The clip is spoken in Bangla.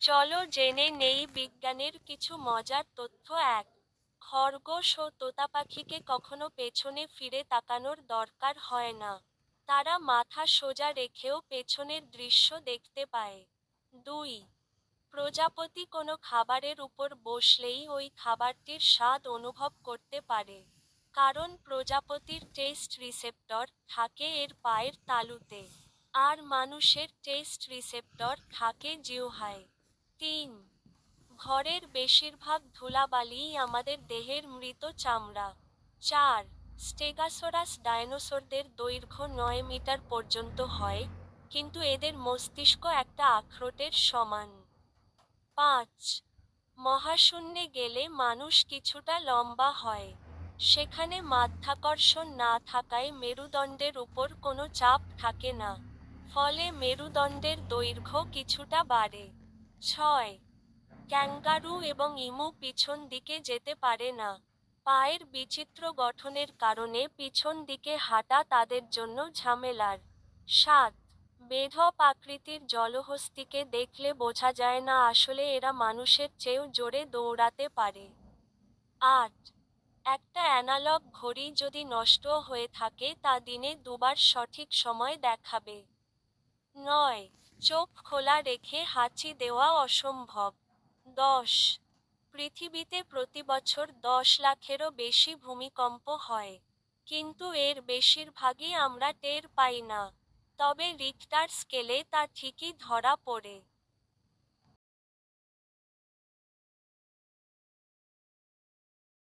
চলো জেনে নেই বিজ্ঞানের কিছু মজার তথ্য এক। খরগোশ ও তোতা পাখিকে কখনো পেছনে ফিরে তাকানোর দরকার হয় না। তারা মাথা সোজা রেখেও পেছনের দৃশ্য দেখতে পায়। দুই, প্রজাপতি কোনো খাবারের উপর বসলেই ওই খাবারটির স্বাদ অনুভব করতে পারে। কারণ প্রজাপতির টেস্ট রিসেপ্টর থাকে এর পায়ের তালুতে। আর মানুষের টেস্ট রিসেপ্টর থাকে জিহ্বায়। তিন। ঘরের বেশিরভাগ ধুলাবালিই আমাদের দেহের মৃত চামড়া। চার, স্টেগাসোরাস ডায়নোসরদের দৈর্ঘ্য নয় মিটার পর্যন্ত হয়, কিন্তু এদের মস্তিষ্ক একটা আখরোটের সমান। পাঁচ, মহাশূন্যে গেলে মানুষ কিছুটা লম্বা হয়, সেখানে মাধ্যাকর্ষণ না থাকায় মেরুদণ্ডের উপর কোনো চাপ থাকে না, ফলে মেরুদণ্ডের দৈর্ঘ্য কিছুটা বাড়ে। ছয়। ক্যাঙ্গারু এবং ইমু পিছন দিকে যেতে পারে না। পায়ের বিচিত্র গঠনের কারণে পিছন দিকে হাঁটা তাদের জন্য ঝামেলার। সাত। বেধপ আকৃতির জলহস্তিকে দেখলে বোঝা যায় না আসলে এরা মানুষের চেয়েও জোরে দৌড়াতে পারে। আট। একটা অ্যানালগ ঘড়ি যদি নষ্ট হয়ে থাকে তা দিনে দুবার সঠিক সময় দেখাবে। নয়। চোখ খোলা রেখে হাঁচি দেওয়া অসম্ভব। দশ। পৃথিবীতে প্রতি বছর দশ লাখেরও বেশি ভূমিকম্প হয়। কিন্তু এর বেশিরভাগই আমরা টের পাই না। তবে রিক্টার স্কেলে তা ঠিকই ধরা পড়ে।